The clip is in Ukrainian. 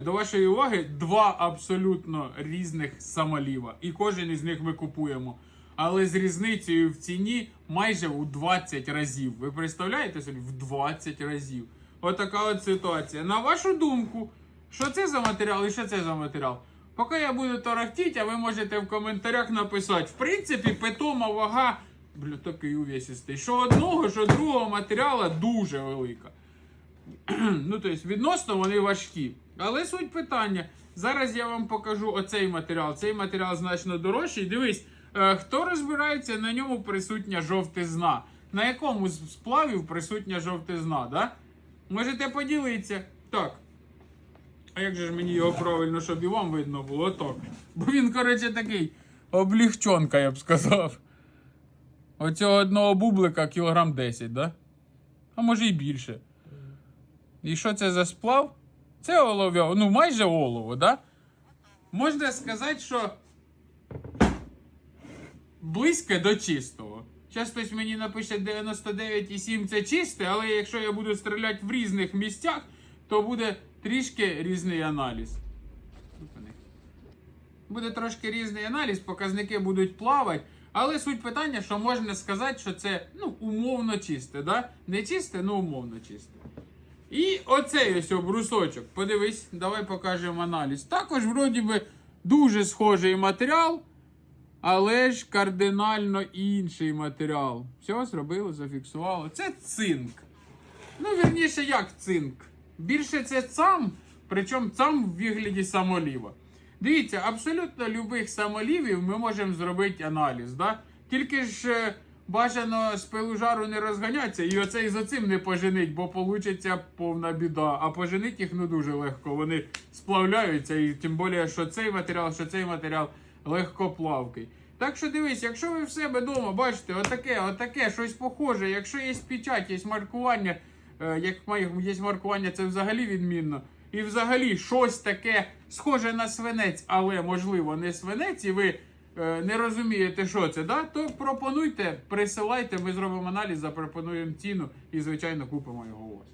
До вашої уваги два абсолютно різних самоліва, і кожен із них ми купуємо. Але з різницею в ціні майже у 20 разів. Ви представляєте собі? В 20 разів. Отака от ситуація. На вашу думку, що це за матеріал і що це за матеріал? Поки я буду тарахтіти, а ви можете в коментарях написати. В принципі, питома вага, бля, такий увесистий, що одного, що другого матеріала дуже велика. ну, тобто, відносно вони важкі. Але суть питання. Зараз я вам покажу оцей матеріал. Цей матеріал значно дорожчий. Дивись, е, хто розбирається, на ньому присутня жовтизна. На якому з сплавів присутня жовтизна, да? Можете поділитися. Так. А як же ж мені його правильно, щоб і вам видно було? Так. Бо він, коротше, такий облігчонка, я б сказав. Оцього одного бублика кілограм 10, да? А може і більше. І що це за сплав? Це олов'я, ну майже олово, да? Можна сказати, що близьке до чистого. Зараз хтось мені напише 99,7 це чисте, але якщо я буду стріляти в різних місцях, то буде трішки різний аналіз. Буде трошки різний аналіз, показники будуть плавати. Але суть питання, що можна сказати, що це ну, умовно чисте, да? Не чисте, але умовно чисте. І оцей ось брусочок. Подивись, давай покажемо аналіз. Також, вроді би, дуже схожий матеріал, але ж кардинально інший матеріал. Все зробили, зафіксували. Це цинк. Ну, вірніше, як цинк. Більше це цам, причому цам в вигляді самоліва. Дивіться, абсолютно любих самолівів ми можемо зробити аналіз. Да? Тільки ж е, бажано з пилу жару не розганятися і оцей за цим не поженить, бо получиться повна біда. А поженить їх не дуже легко. Вони сплавляються, і тим більше, що цей матеріал, що цей матеріал легкоплавкий. Так що дивись, якщо ви в себе вдома бачите отаке, отаке, щось похоже, якщо є печать, є маркування, е, як є маркування, це взагалі відмінно. І взагалі щось таке схоже на свинець, але можливо не свинець, і ви не розумієте, що це, да? то пропонуйте, присилайте, ми зробимо аналіз, запропонуємо ціну і, звичайно, купимо його.